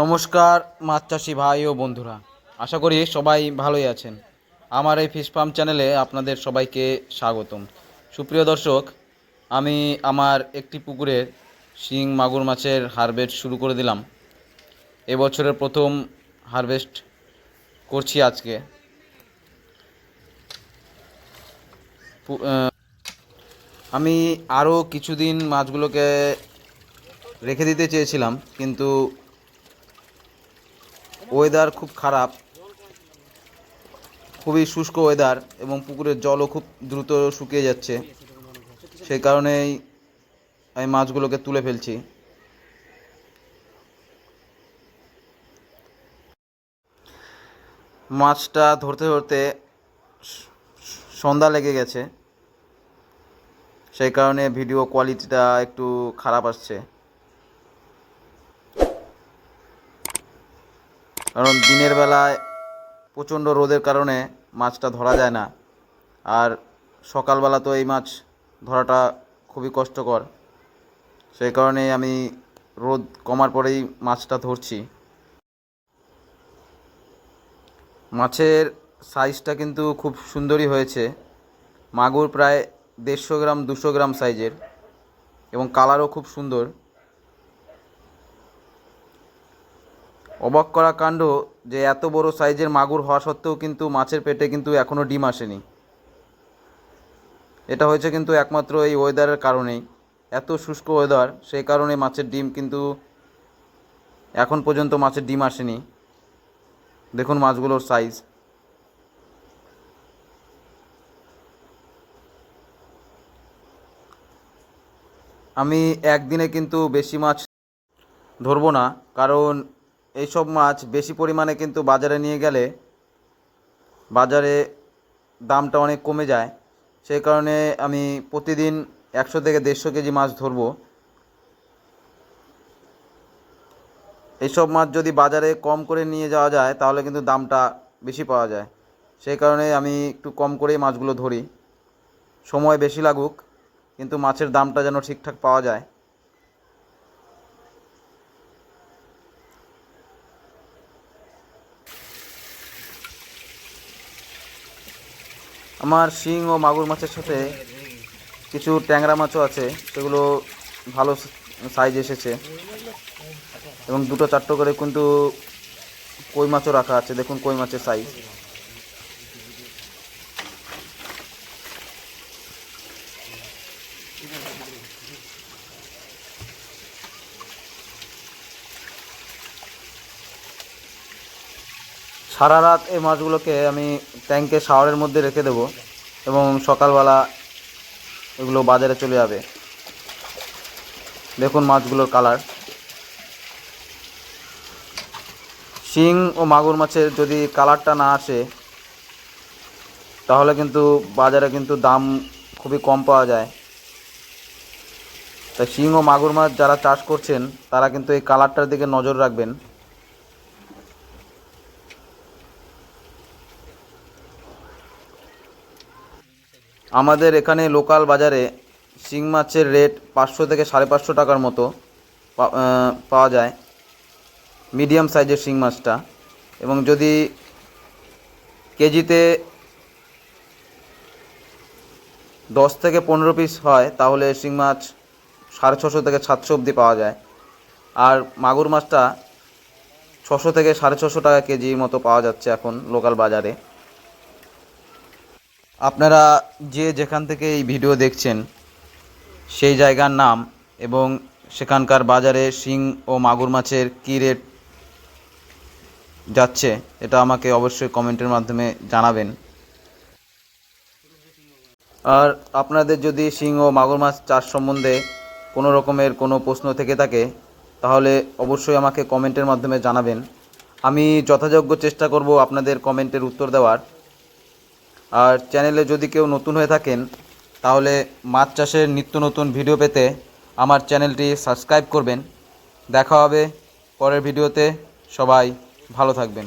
নমস্কার, মাছ চাষি ভাই ও বন্ধুরা। আশা করি সবাই ভালোই আছেন। আমার এই ফিশ ফার্ম চ্যানেলে আপনাদের সবাইকে স্বাগতম। সুপ্রিয় দর্শক, আমি আমার একটি পুকুরের শিং মাগুর মাছের হারভেস্ট শুরু করে দিলাম। এবছরের প্রথম হারভেস্ট করছি আজকে। আমি আরও কিছুদিন মাছগুলোকে রেখে দিতে চেয়েছিলাম, কিন্তু ওয়েদার খুব খারাপ। খুবই শুষ্ক ওয়েদার এবং পুকুরের জলও খুব দ্রুত শুকিয়ে যাচ্ছে। সেই কারণেই আমি মাছগুলোকে তুলে ফেলছি। মাছটা ধরতে ধরতে সন্ধ্যা লেগে গেছে। সেই কারণে ভিডিও কোয়ালিটিটা একটু খারাপ আসছে। কারণ দিনের বেলায় প্রচণ্ড রোদের কারণে মাছটা ধরা যায় না। আর সকালবেলা তো এই মাছ ধরাটা খুবই কষ্টকর। সেই কারণে আমি রোদ কমার পরেই মাছটা ধরছি। মাছের সাইজটা কিন্তু খুব সুন্দরই হয়েছে। মাগুর প্রায় দেড়শো গ্রাম, দুশো গ্রাম সাইজের এবং কালারও খুব সুন্দর। অবাক করা কাণ্ড যে এত বড় সাইজের মাগুর হওয়া সত্ত্বেও কিন্তু মাছের পেটে কিন্তু এখনও ডিম আসেনি। এটা হয়েছে কিন্তু একমাত্র এই ওয়েদারের কারণেই। এত শুষ্ক ওয়েদার সেই কারণে মাছের ডিম কিন্তু এখন পর্যন্ত মাছের ডিম আসেনি। দেখুন মাছগুলোর সাইজ আমি একদিনে কিন্তু বেশি মাছ ধরবো না, কারণ এইসব মাছ বেশি পরিমাণে কিন্তু বাজারে নিয়ে গেলে বাজারে দামটা অনেক কমে যায়। সেই কারণে আমি প্রতিদিন একশো থেকে দেড়শো কেজি মাছ ধরবো। এইসব মাছ যদি বাজারে কম করে নিয়ে যাওয়া যায়, তাহলে কিন্তু দামটা বেশি পাওয়া যায়। সেই কারণে আমি একটু কম করেই মাছগুলো ধরি। সময় বেশি লাগুক, কিন্তু মাছের দামটা যেন ঠিকঠাক পাওয়া যায়। আমার শিং ও মাগুর মাছের সাথে কিছু ট্যাংরা মাছও আছে, সেগুলো ভালো সাইজ এসেছে। এবং দুটো চারটো করে কিন্তু কই মাছও রাখা আছে, দেখুন কই মাছের সাইজ সারা রাত এই মাছগুলোকে আমি ট্যাঙ্কে শাওয়ারের মধ্যে রেখে দেবো এবং সকালবেলা এগুলো বাজারে চলে যাবে। দেখুন মাছগুলোর কালার শিং ও মাগুর মাছের যদি কালারটা না আসে, তাহলে কিন্তু বাজারে কিন্তু দাম খুবই কম পাওয়া যায়। তাই শিং ও মাগুর মাছ যারা চাষ করছেন, তারা কিন্তু এই কালারটার দিকে নজর রাখবেন। আমাদের এখানে লোকাল বাজারে শিং মাছের রেট পাঁচশো থেকে সাড়ে পাঁচশো টাকার মতো পাওয়া যায়। মিডিয়াম সাইজের শিং মাছটা। এবং যদি কেজিতে দশ থেকে পনেরো পিস হয়, তাহলে শিং মাছ সাড়ে ছশো থেকে সাতশো অবধি পাওয়া যায়। আর মাগুর মাছটা ছশো থেকে সাড়ে ছশো টাকা কেজি মতো পাওয়া যাচ্ছে এখন লোকাল বাজারে। আপনারা যে যেখান থেকে এই ভিডিও দেখছেন, সেই জায়গার নাম এবং সেখানকার বাজারে শিং ও মাগুর মাছের কী রেট যাচ্ছে, এটা আমাকে অবশ্যই কমেন্টের মাধ্যমে জানাবেন। আর আপনাদের যদি শিং ও মাগুর মাছ চাষ সম্বন্ধে কোনো রকমের কোনো প্রশ্ন থেকে থাকে, তাহলে অবশ্যই আমাকে কমেন্টের মাধ্যমে জানাবেন। আমি যথাযোগ্য চেষ্টা করব আপনাদের কমেন্টের উত্তর দেওয়ার। আর চ্যানেলে যদি কেউ নতুন হয়ে থাকেন, তাহলে মাছ চাষের নিত্য নতুন ভিডিও পেতে আমার চ্যানেলটি সাবস্ক্রাইব করবেন। দেখা হবে পরের ভিডিওতে। সবাই ভালো থাকবেন।